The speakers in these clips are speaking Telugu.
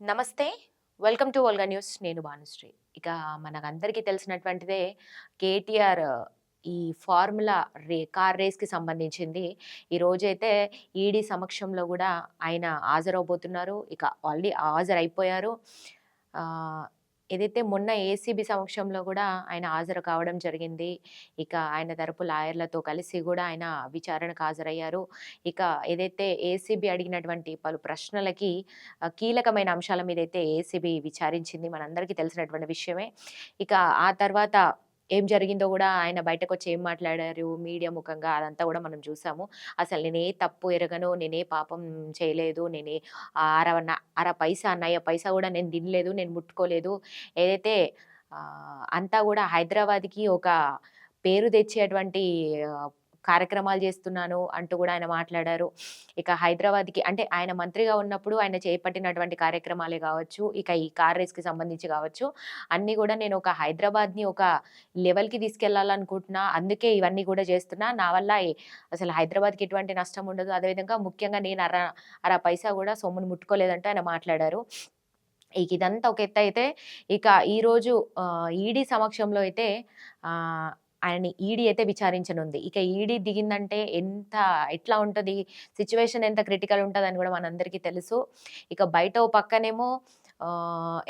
నమస్తే. Welcome to Olga news. నేను భానుశ్రీ. ఇక మనకందరికీ తెలిసినటువంటిదే కేటీఆర్ ఈ ఫార్ములా రే కార్ రేస్కి సంబంధించింది. ఈరోజైతే ఈడీ సమక్షంలో కూడా ఆయన హాజరవబోతున్నారు. ఇక ఆల్రెడీ హాజరైపోయారు. ఏదైతే మొన్న ఏసీబీ సమక్షంలో కూడా ఆయన హాజరు కావడం జరిగింది. ఇక ఆయన తరపు లాయర్లతో కలిసి కూడా ఆయన విచారణకు హాజరయ్యారు. ఇక ఏదైతే ఏసీబీ అడిగినటువంటి పలు ప్రశ్నలకి కీలకమైన అంశాల మీద అయితే ఏసీబీ విచారించింది. మనందరికీ తెలిసినటువంటి విషయమే. ఇక ఆ తర్వాత ఏం జరిగిందో కూడా ఆయన బయటకు వచ్చి ఏం మాట్లాడారు మీడియా ముఖంగా అదంతా కూడా మనం చూసాము. అసలు నేనే తప్పు ఎరగను నేనే పాపం చేయలేదు నేనే అర అర పైసా అన్నయ్య పైసా కూడా నేను తినలేదు నేను ముట్టుకోలేదు. ఏదైతే అంతా కూడా హైదరాబాద్కి ఒక పేరు తెచ్చేటువంటి కార్యక్రమాలు చేస్తున్నాను అంటూ కూడా ఆయన మాట్లాడారు. ఇక హైదరాబాద్కి అంటే ఆయన మంత్రిగా ఉన్నప్పుడు ఆయన చేపట్టినటువంటి కార్యక్రమాలే కావచ్చు ఇక ఈ కార్ రేస్కి సంబంధించి కావచ్చు అన్నీ కూడా నేను ఒక హైదరాబాద్ని ఒక లెవెల్కి తీసుకెళ్ళాలనుకుంటున్నా అందుకే ఇవన్నీ కూడా చేస్తున్నా. నా వల్ల అసలు హైదరాబాద్కి ఎటువంటి నష్టం ఉండదు. అదేవిధంగా ముఖ్యంగా నేను అర అర పైసా కూడా సొమ్మును ముట్టుకోలేదంటూ ఆయన మాట్లాడారు. ఇక ఇదంతా ఒక ఎత్తు అయితే ఇక ఈరోజు ఈడీ సమక్షంలో అయితే ఆయన్ని ఈడీ అయితే విచారించనుంది. ఇక ఈడీ దిగిందంటే ఎంత ఎట్లా ఉంటుంది? సిచ్యువేషన్ ఎంత క్రిటికల్ ఉంటుంది అని కూడా మనందరికీ తెలుసు. ఇక బయట ఓ పక్కనేమో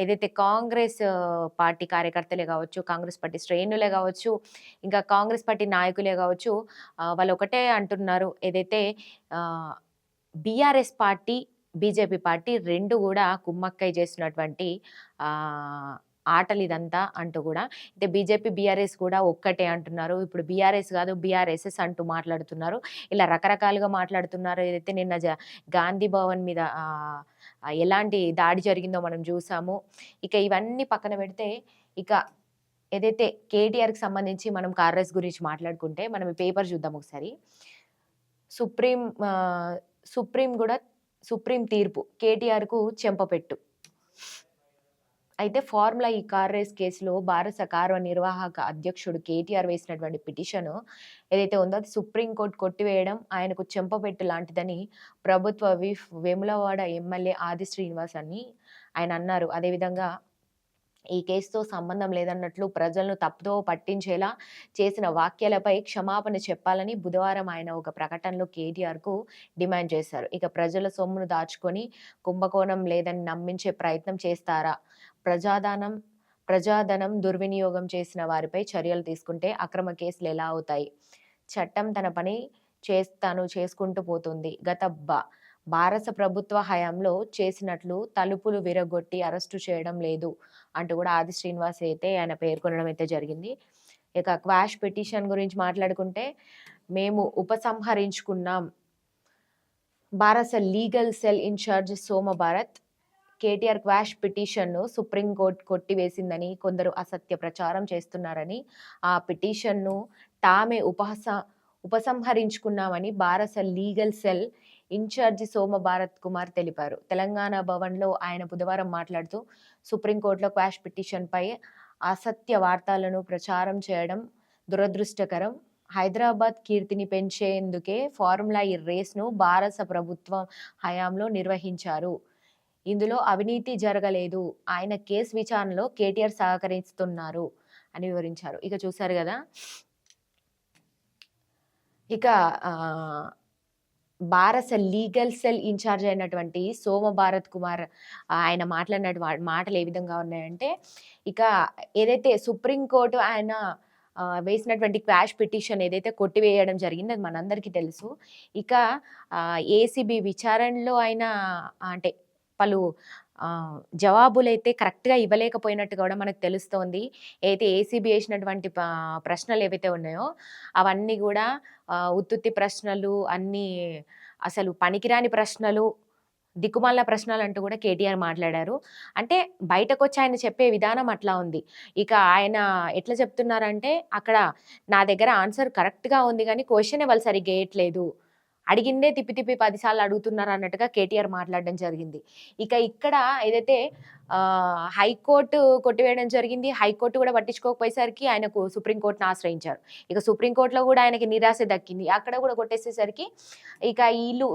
ఏదైతే కాంగ్రెస్ పార్టీ కార్యకర్తలే కావచ్చు కాంగ్రెస్ పార్టీ శ్రేణులే కావచ్చు ఇంకా కాంగ్రెస్ పార్టీ నాయకులే కావచ్చు వాళ్ళు ఒకటే అంటున్నారు. ఏదైతే బీఆర్ఎస్ పార్టీ బీజేపీ పార్టీ రెండు కూడా కుమ్మక్కై చేసినటువంటి ఆటలు ఇదంతా అంటూ కూడా అయితే బీజేపీ బీఆర్ఎస్ కూడా ఒక్కటే అంటున్నారు. ఇప్పుడు బీఆర్ఎస్ కాదు బీఆర్ఎస్ఎస్ అంటూ మాట్లాడుతున్నారు. ఇలా రకరకాలుగా మాట్లాడుతున్నారు. ఏదైతే నిన్న గాంధీ భవన్ మీద ఎలాంటి దాడి జరిగిందో మనం చూసాము. ఇక ఇవన్నీ పక్కన పెడితే ఇక ఏదైతే కేటీఆర్కి సంబంధించి మనం కార్ఎస్ గురించి మాట్లాడుకుంటే మనం ఈ పేపర్ చూద్దాం ఒకసారి. సుప్రీం సుప్రీం కూడా సుప్రీం తీర్పు కేటీఆర్కు చెంపపెట్టు అయితే ఫార్ములా ఈ కార్ రేస్ కేసులో భారత కార్యనిర్వాహక అధ్యక్షుడు కేటీఆర్ వేసినటువంటి పిటిషన్ ఏదైతే ఉందో అది సుప్రీంకోర్టు కొట్టివేయడం ఆయనకు చెంపపెట్టు లాంటిదని ప్రభుత్వ విఫ్ వేములవాడ ఎమ్మెల్యే ఆది శ్రీనివాస్ అని ఆయన అన్నారు. అదేవిధంగా ఈ కేసుతో సంబంధం లేదన్నట్లు ప్రజలను తప్పుదో పట్టించేలా చేసిన వ్యాఖ్యలపై క్షమాపణ చెప్పాలని బుధవారం ఆయన ఒక ప్రకటనలో కేటీఆర్కు డిమాండ్ చేశారు. ఇక ప్రజల సొమ్మును దాచుకొని కుంభకోణం లేదని నమ్మించే ప్రయత్నం చేస్తారా? ప్రజాదానం ప్రజాధనం దుర్వినియోగం చేసిన వారిపై చర్యలు తీసుకుంటే అక్రమ కేసులు ఎలా అవుతాయి? చట్టం తన పని చేస్తాను చేసుకుంటూ పోతుంది. గత బ భారత ప్రభుత్వ హయాంలో చేసినట్లు తలుపులు విరగొట్టి అరెస్టు చేయడం లేదు అంటూ కూడా ఆది శ్రీనివాస్ అయితే ఆయన పేర్కొనడం అయితే జరిగింది. ఇక క్వాష్ పిటిషన్ గురించి మాట్లాడుకుంటే మేము ఉపసంహరించుకున్నాం. భారత legal cell in charge Soma Bharat KTR quash పిటిషన్ను సుప్రీంకోర్టు కొట్టివేసిందని కొందరు అసత్య ప్రచారం చేస్తున్నారని ఆ పిటిషన్ను తామే ఉపహస ఉపసంహరించుకున్నామని భారత legal cell in charge Soma Bharat Kumar తెలిపారు. తెలంగాణ భవన్లో ఆయన బుధవారం మాట్లాడుతూ సుప్రీంకోర్టులో క్వాష్ పిటిషన్పై అసత్య వార్తలను ప్రచారం చేయడం దురదృష్టకరం. హైదరాబాద్ కీర్తిని పెంచేందుకే ఫార్ములా ఈ రేస్ను భారత ప్రభుత్వం హయాంలో నిర్వహించారు. ఇందులో అవినీతి జరగలేదు. ఆయన కేసు విచారణలో కేటీఆర్ సహకరిస్తున్నారు అని వివరించారు. ఇక చూసారు కదా? ఇక భారత లీగల్ సెల్ ఇన్ఛార్జ్ అయినటువంటి సోమ భారత్ కుమార్ ఆయన మాట్లాడిన మాటలు ఏ విధంగా ఉన్నాయంటే ఇక ఏదైతే సుప్రీంకోర్టు ఆయన వేసినటువంటి క్వాష్ పిటిషన్ ఏదైతే కొట్టివేయడం జరిగింది అది మనందరికీ తెలుసు. ఇక ఏసీబీ విచారణలో ఆయన అంటే పలు జవాబులైతే కరెక్ట్గా ఇవ్వలేకపోయినట్టు కూడా మనకు తెలుస్తోంది. అయితే ఏసీబీ వేసినటువంటి ప్రశ్నలు ఏవైతే ఉన్నాయో అవన్నీ కూడా ఉత్తుత్తి ప్రశ్నలు అన్నీ అసలు పనికిరాని ప్రశ్నలు దిక్కుమాల ప్రశ్నలు అంటూ కూడా కేటీఆర్ మాట్లాడారు. అంటే బయటకు వచ్చి ఆయన చెప్పే విధానం అట్లా ఉంది. ఇక ఆయన ఎట్లా చెప్తున్నారంటే అక్కడ నా దగ్గర ఆన్సర్ కరెక్ట్గా ఉంది కానీ క్వశ్చన్ వాళ్ళు సరిగ్గా వేయట్లేదు. అడిగిందే తిప్పి తిప్పి పదిసార్లు అడుగుతున్నారు అన్నట్టుగా కేటీఆర్ మాట్లాడడం జరిగింది. ఇక ఇక్కడ ఏదైతే హైకోర్టు కొట్టివేయడం జరిగింది హైకోర్టు కూడా పట్టించుకోకపోయేసరికి ఆయనకు సుప్రీంకోర్టును ఆశ్రయించారు. ఇక సుప్రీంకోర్టులో కూడా ఆయనకి నిరాశ దక్కింది. అక్కడ కూడా కొట్టేసేసరికి ఇక వీళ్ళు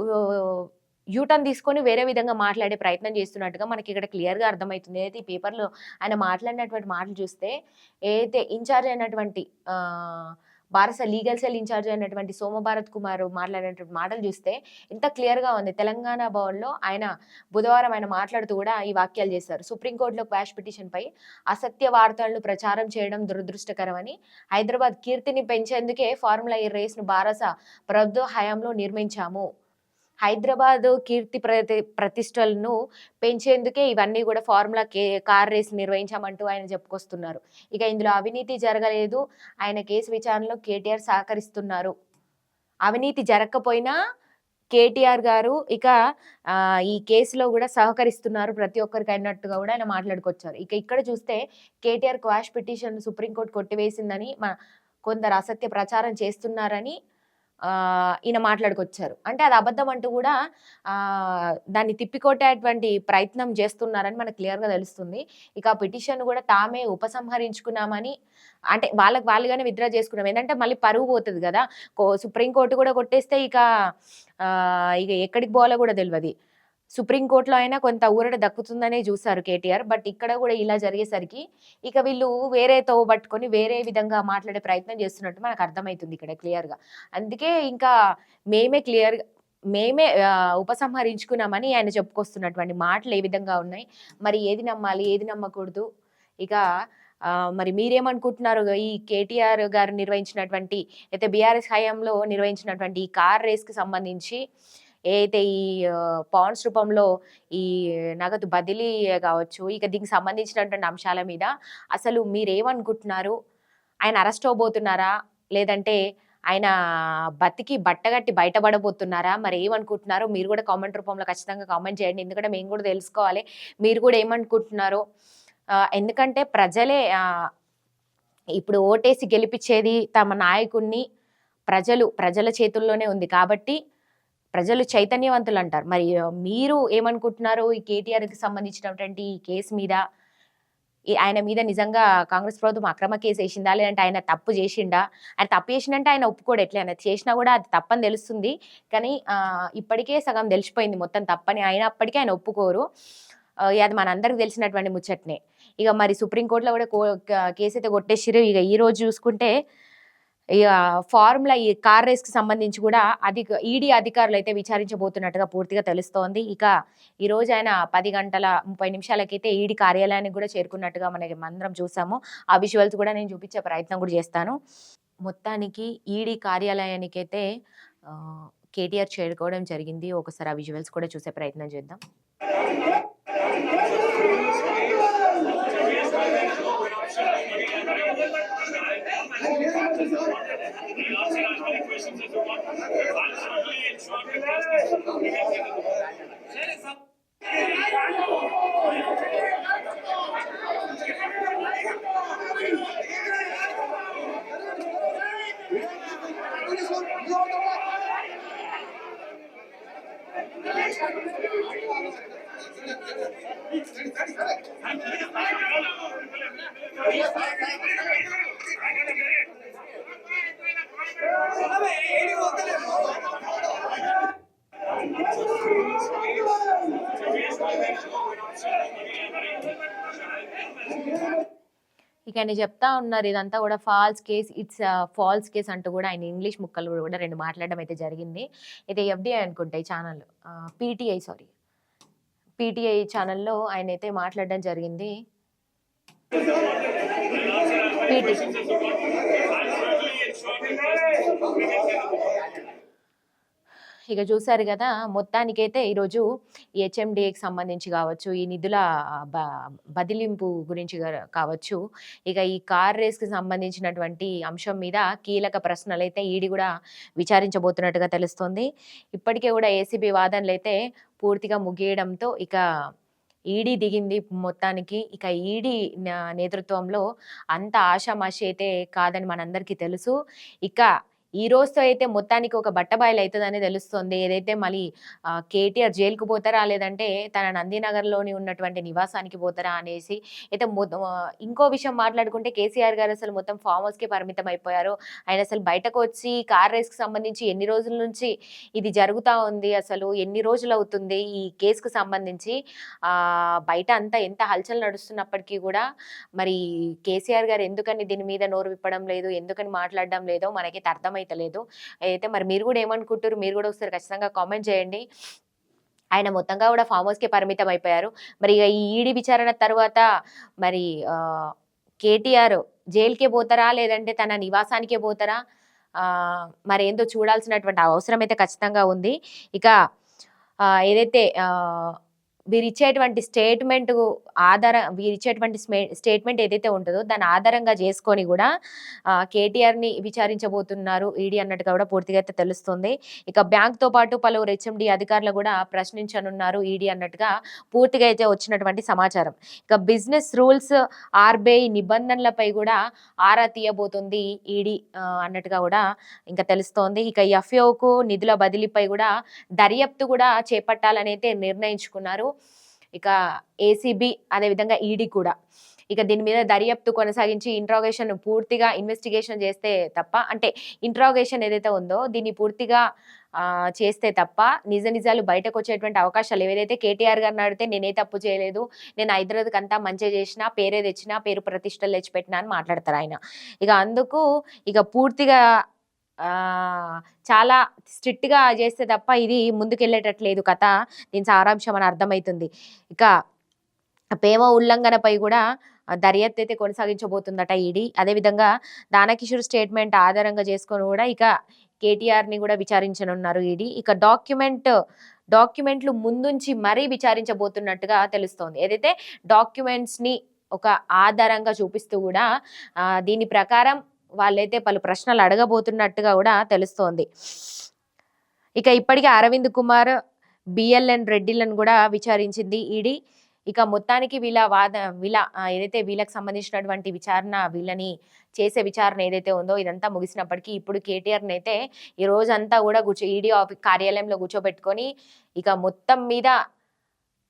యూటర్న్ తీసుకొని వేరే విధంగా మాట్లాడే ప్రయత్నం చేస్తున్నట్టుగా మనకి ఇక్కడ క్లియర్గా అర్థమవుతుంది. ఏదైతే ఈ పేపర్లో ఆయన మాట్లాడినటువంటి మాటలు చూస్తే ఏదైతే ఇన్ఛార్జ్ అయినటువంటి భారత లీగల్ సెల్ ఇన్ఛార్జ్ అయినటువంటి సోమభారత్ కుమార్ మాట్లాడినటువంటి మాటలు చూస్తే ఇంత క్లియర్గా ఉంది. తెలంగాణ భవన్లో ఆయన బుధవారం ఆయన మాట్లాడుతూ కూడా ఈ వాక్యాలు చేశారు. సుప్రీంకోర్టులో క్వాష్ పిటిషన్పై అసత్య వార్తలను ప్రచారం చేయడం దురదృష్టకరమని హైదరాబాద్ కీర్తిని పెంచేందుకే ఫార్ములా ఈ రేస్ను భారత ప్రభుత్వ హయాంలో నిర్మించాము. హైదరాబాద్ కీర్తి ప్రతి ప్రతిష్టలను పెంచేందుకే ఇవన్నీ కూడా ఫార్ములా కే కార్ రేస్ నిర్వహించామంటూ ఆయన చెప్పుకొస్తున్నారు. ఇక ఇందులో అవినీతి జరగలేదు. ఆయన కేసు విచారణలో కేటీఆర్ సహకరిస్తున్నారు. అవినీతి జరగకపోయినా కేటీఆర్ గారు ఇక ఈ కేసులో కూడా సహకరిస్తున్నారు ప్రతి ఒక్కరికి అన్నట్టుగా కూడా ఆయన మాట్లాడుకొచ్చారు. ఇక ఇక్కడ చూస్తే KTR quash petition supreme court కొట్టివేసిందని మన కొందరు అసత్య ప్రచారం చేస్తున్నారని ఈయన మాట్లాడుకొచ్చారు. అంటే అది అబద్ధం అంటూ కూడా దాన్ని తిప్పికొట్టేటువంటి ప్రయత్నం చేస్తున్నారని మనకు క్లియర్గా తెలుస్తుంది. ఇక ఆ పిటిషన్ కూడా తామే ఉపసంహరించుకున్నామని అంటే వాళ్ళకి వాళ్ళుగానే విత్డ్రా చేసుకున్నాం. ఏంటంటే మళ్ళీ పరువు పోతుంది కదా. కో- సుప్రీంకోర్టు కూడా కొట్టేస్తే ఇక ఇక ఎక్కడికి పోవాలో కూడా తెలియదు సుప్రీంకోర్టులో అయినా కొంత ఊరట దక్కుతుందనే చూశారు కేటీఆర్. బట్ ఇక్కడ కూడా ఇలా జరిగేసరికి ఇక వీళ్ళు వేరే తోవ పట్టుకొని వేరే విధంగా మాట్లాడే ప్రయత్నం చేస్తున్నట్టు మనకు అర్థమవుతుంది ఇక్కడ క్లియర్గా. అందుకే ఇంకా మేమే క్లియర్ మేమే ఉపసంహరించుకున్నామని ఆయన చెప్పుకొస్తున్నటువంటి మాటలు ఏ విధంగా ఉన్నాయి? మరి ఏది నమ్మాలి ఏది నమ్మకూడదు? ఇక మరి మీరేమనుకుంటున్నారు? ఈ కేటీఆర్ గారు నిర్వహించినటువంటి అయితే బీఆర్ఎస్ హయాంలో నిర్వహించినటువంటి ఈ కార్ రేస్కి సంబంధించి ఏదైతే ఈ పాండ్స్ రూపంలో ఈ నగదు బదిలీ కావచ్చు ఇక దీనికి సంబంధించినటువంటి అంశాల మీద అసలు మీరేమనుకుంటున్నారు? ఆయన అరెస్ట్ అవబోతున్నారా? లేదంటే ఆయన బతికి బట్టగట్టి బయటపడబోతున్నారా? మరి ఏమనుకుంటున్నారో? మీరు కూడా కామెంట్ రూపంలో ఖచ్చితంగా కామెంట్ చేయండి. ఎందుకంటే మేము కూడా తెలుసుకోవాలి. మీరు కూడా ఏమనుకుంటున్నారో? ఎందుకంటే ప్రజలే ఇప్పుడు ఓటేసి గెలిపించేది తమ నాయకుడిని ప్రజలు ప్రజల చేతుల్లోనే ఉంది. కాబట్టి ప్రజలు చైతన్యవంతులు అంటారు మరి మీరు ఏమనుకుంటున్నారు? ఈ కేటీఆర్కి సంబంధించినటువంటి ఈ కేసు మీద ఆయన మీద నిజంగా కాంగ్రెస్ ప్రభుత్వం అక్రమ కేసు వేసిందా? లేదంటే ఆయన తప్పు చేసిండా? ఆయన తప్పు చేసిండంటే ఆయన ఒప్పుకోడు. ఎట్లా ఆయన చేసినా కూడా అది తప్పని తెలుస్తుంది. కానీ ఇప్పటికే సగం తెలిసిపోయింది మొత్తం తప్పని. అయినప్పటికీ ఆయన ఒప్పుకోరు. అది మనందరికి తెలిసినటువంటి ముచ్చట్నే. ఇక మరి సుప్రీంకోర్టులో కూడా కో- కేసు అయితే కొట్టేసిరు ఇక ఈ రోజు చూసుకుంటే ఫార్ములా ఈ కార్ రేస్కి సంబంధించి కూడా అధిక ఈడీ అధికారులు అయితే విచారించబోతున్నట్టుగా పూర్తిగా తెలుస్తోంది. ఇక ఈ రోజు ఆయన పది గంటల ముప్పై నిమిషాలకైతే ఈడీ కార్యాలయానికి కూడా చేరుకున్నట్టుగా మనకి మందరం చూసాము. ఆ విజువల్స్ కూడా నేను చూపించే ప్రయత్నం కూడా చేస్తాను. మొత్తానికి ఈడీ కార్యాలయానికి అయితే కేటీఆర్ చేరుకోవడం జరిగింది. ఒకసారి ఆ విజువల్స్ కూడా చూసే ప్రయత్నం చేద్దాం. ಸರಿ ಸರ್ ఇక ఆయన చెప్తా ఉన్నారు ఇదంతా కూడా false case it's false case అంటూ కూడా ఆయన ఇంగ్లీష్ ముక్కలు కూడా రెండు మాట్లాడడం అయితే జరిగింది. అయితే ఎఫ్డిఐ అనుకుంటాయి ఛానల్ పీటీఐ సారీ పీటీఐ ఛానల్లో ఆయన అయితే మాట్లాడడం జరిగింది. పీటీ ఇక చూసారు కదా మొత్తానికైతే ఈరోజు ఈ హెచ్ఎండిఏకి సంబంధించి కావచ్చు ఈ నిధుల బ బదిలింపు గురించి కావచ్చు ఇక ఈ కార్ రేస్కి సంబంధించినటువంటి అంశం మీద కీలక ప్రశ్నలు అయితే ఈడీ కూడా విచారించబోతున్నట్టుగా తెలుస్తోంది. ఇప్పటికే కూడా ఏసీబీ వాదనలు అయితే పూర్తిగా ముగియడంతో ఇక ఈడీ దిగింది మొత్తానికి. ఇక ఈడీ నేతృత్వంలో అంత ఆషామాషి అయితే కాదని మనందరికీ తెలుసు. ఇక ఈ రోజుతో అయితే మొత్తానికి ఒక బట్టబాయలు అవుతుందని తెలుస్తుంది. ఏదైతే మళ్ళీ కేటీఆర్ జైలుకు పోతారా లేదంటే తన నందినగర్లోని ఉన్నటువంటి నివాసానికి పోతారా అనేసి అయితే మొ- ఇంకో విషయం మాట్లాడుకుంటే కేసీఆర్ గారు అసలు మొత్తం ఫామ్ హౌస్కి పరిమితం అయిపోయారు ఆయన అసలు బయటకు వచ్చి కార్ రేస్కి సంబంధించి ఎన్ని రోజుల నుంచి ఇది జరుగుతూ ఉంది అసలు ఎన్ని రోజులు అవుతుంది ఈ కేసుకు సంబంధించి బయట అంతా ఎంత హల్చల్ నడుస్తున్నప్పటికీ కూడా మరి కేసీఆర్ గారు ఎందుకని దీని మీద నోరు విప్పడం లేదు ఎందుకని మాట్లాడడం లేదో మనకి అర్థమై అర్థమైతలేదు అయితే మరి మీరు కూడా ఏమనుకుంటారు మీరు కూడా ఒకసారి ఖచ్చితంగా కామెంట్ చేయండి. ఆయన మొత్తంగా కూడా ఫామ్ హౌస్కి పరిమితం అయిపోయారు. మరి ఇక ఈ ఈడీ విచారణ తర్వాత మరి కేటీఆర్ జైలుకే పోతారా? లేదంటే తన నివాసానికే పోతారా? మరి ఏందో చూడాల్సినటువంటి అవసరం అయితే ఖచ్చితంగా ఉంది. ఇక ఏదైతే వీరిచ్చేటువంటి స్టేట్మెంట్ ఆధార వీరిచ్చేటువంటి స్టేట్మెంట్ ఏదైతే ఉంటుందో దాని ఆధారంగా చేసుకొని కూడా కేటీఆర్ని విచారించబోతున్నారు. ఈడీ అన్నట్టుగా కూడా పూర్తిగా అయితే తెలుస్తుంది. ఇక బ్యాంక్తో పాటు పలువురు హెచ్ఎండి అధికారులు కూడా ప్రశ్నించనున్నారు ఈడీ అన్నట్టుగా పూర్తిగా అయితే వచ్చినటువంటి సమాచారం. ఇక బిజినెస్ రూల్స్ ఆర్బీఐ నిబంధనలపై కూడా ఆరా తీయబోతుంది ఈడీ అన్నట్టుగా కూడా ఇంకా తెలుస్తోంది. ఇక ఎఫ్ఓకు నిధుల బదిలీపై కూడా దర్యాప్తు కూడా చేపట్టాలని అయితే నిర్ణయించుకున్నారు. ఇక ఏసీబీ అదేవిధంగా ఈడీ కూడా. ఇక దీని మీద దర్యాప్తు కొనసాగించి ఇంట్రాగేషన్ పూర్తిగా ఇన్వెస్టిగేషన్ చేస్తే తప్ప అంటే ఇంట్రాగేషన్ ఏదైతే ఉందో దీన్ని పూర్తిగా చేస్తే తప్ప నిజ నిజాలు బయటకు వచ్చేటువంటి అవకాశాలు ఏదైతే కేటీఆర్ గారిని అడిగితే నేనే తప్పు చేయలేదు నేను హైదరాబాద్కి అంతా మంచిగా చేసిన పేరే తెచ్చినా పేరు ప్రతిష్టలు తెచ్చిపెట్టినా అని మాట్లాడతారు ఆయన. ఇక అందుకు ఇక పూర్తిగా చాలా స్ట్రిక్ట్గా చేస్తే తప్ప ఇది ముందుకెళ్ళేటట్లేదు కథ. దీని సారాంశం అని అర్థమవుతుంది ఇక ప్రేమ ఉల్లంఘనపై కూడా దర్యాప్తు అయితే కొనసాగించబోతుందట ఈడీ. అదేవిధంగా దానకిషోర్ స్టేట్మెంట్ ఆధారంగా చేసుకొని కూడా ఇక కేటీఆర్ని కూడా విచారించనున్నారు ఈడీ. ఇక డాక్యుమెంట్ డాక్యుమెంట్లు ముందుంచి మరీ విచారించబోతున్నట్టుగా తెలుస్తోంది. ఏదైతే డాక్యుమెంట్స్ని ఒక ఆధారంగా చూపిస్తూ కూడా దీని ప్రకారం వాళ్ళైతే పలు ప్రశ్నలు అడగబోతున్నట్టుగా కూడా తెలుస్తోంది. ఇక ఇప్పటికే అరవింద్ కుమార్ బిఎల్ఎన్ రెడ్డిలను కూడా విచారించింది ఈడీ. ఇక మొత్తానికి వీళ్ళ వాద వీళ్ళ ఏదైతే వీళ్ళకి సంబంధించినటువంటి విచారణ వీళ్ళని చేసే విచారణ ఏదైతే ఉందో ఇదంతా ముగిసినప్పటికీ ఇప్పుడు కేటీఆర్ని అయితే ఈ రోజంతా కూడా కూర్చో ఈడీ ఆఫీ కార్యాలయంలో కూర్చోబెట్టుకొని ఇక మొత్తం మీద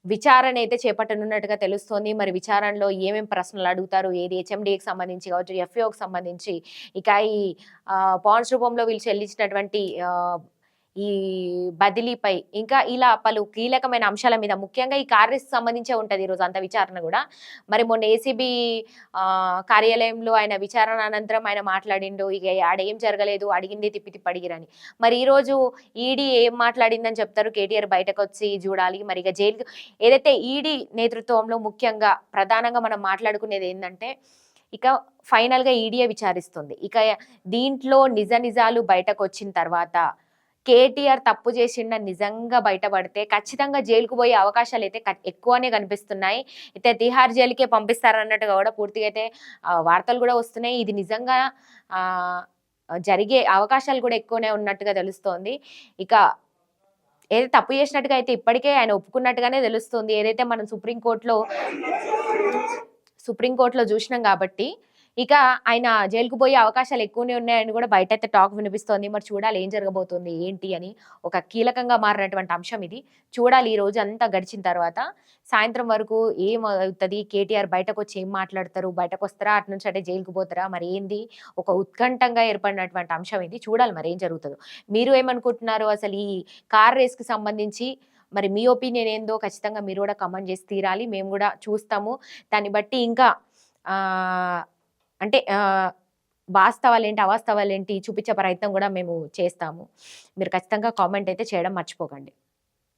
విచారణ అయితే చేపట్టనున్నట్టుగా తెలుస్తోంది. మరి విచారణలో ఏమేమి ప్రశ్నలు అడుగుతారు? ఏది హెచ్ఎండీఏకి సంబంధించి కావచ్చు ఎఫ్ఏఓకి సంబంధించి? ఇక ఈ పాండ్స్ రూపంలో వీళ్ళు చెల్లించినటువంటి ఈ బదిలీపై ఇంకా ఇలా పలు కీలకమైన అంశాల మీద ముఖ్యంగా ఈ కార్యస్ సంబంధించే ఉంటుంది ఈరోజు అంత విచారణ కూడా. మరి మొన్న ఏసీబీ కార్యాలయంలో ఆయన విచారణ అనంతరం ఆయన మాట్లాడిండు ఇక ఆడేం జరగలేదు అడిగింది తిప్పి తిప్పి అడిగిరని. మరి ఈరోజు ఈడీ ఏం మాట్లాడిందని చెప్తారు? కేటీఆర్ బయటకు వచ్చి చూడాలి. మరి ఇక జైలు ఏదైతే ఈడీ నేతృత్వంలో ముఖ్యంగా ప్రధానంగా మనం మాట్లాడుకునేది ఏంటంటే ఇక ఫైనల్గా ఈడీఏ విచారిస్తుంది. ఇక దీంట్లో నిజ నిజాలు బయటకు వచ్చిన తర్వాత కేటీఆర్ తప్పు చేసిండ నిజంగా బయటపడితే ఖచ్చితంగా జైలుకు పోయే అవకాశాలు అయితే ఎక్కువనే కనిపిస్తున్నాయి. అయితే తిహార్ జైలుకే పంపిస్తారన్నట్టుగా కూడా పూర్తిగా అయితే వార్తలు కూడా వస్తున్నాయి. ఇది నిజంగా జరిగే అవకాశాలు కూడా ఎక్కువనే ఉన్నట్టుగా తెలుస్తోంది. ఇక ఏదైతే తప్పు చేసినట్టుగా అయితే ఇప్పటికే ఆయన ఒప్పుకున్నట్టుగానే తెలుస్తుంది. ఏదైతే మనం సుప్రీంకోర్టులో సుప్రీంకోర్టులో చూసినాం కాబట్టి ఇక ఆయన జైలుకు పోయే అవకాశాలు ఎక్కువనే ఉన్నాయని కూడా బయట అయితే టాక్ వినిపిస్తోంది. మరి చూడాలి ఏం జరగబోతుంది ఏంటి అని ఒక కీలకంగా మారినటువంటి అంశం ఇది. చూడాలి ఈ రోజు అంతా గడిచిన తర్వాత సాయంత్రం వరకు ఏం అవుతుంది కేటీఆర్ బయటకు వచ్చి ఏం మాట్లాడతారు బయటకు వస్తారా అటు నుంచి అంటే జైలుకు పోతారా మరి ఏంది? ఒక ఉత్కంఠంగా ఏర్పడినటువంటి అంశం ఇది. చూడాలి మరి ఏం జరుగుతుందో. మీరు ఏమనుకుంటున్నారు అసలు ఈ కార్ రేస్కి సంబంధించి? మరి మీ ఒపీనియన్ ఏందో ఖచ్చితంగా మీరు కూడా కమెంట్ చేసి తీరాలి. మేము కూడా చూస్తాము. దాన్ని బట్టి ఇంకా అంటే ఆ, వాస్తవాలు ఏంటి అవాస్తవాలు ఏంటి చూపించే ప్రయత్నం కూడా మేము చేస్తాము. మీరు ఖచ్చితంగా కామెంట్ అయితే చేయడం మర్చిపోకండి.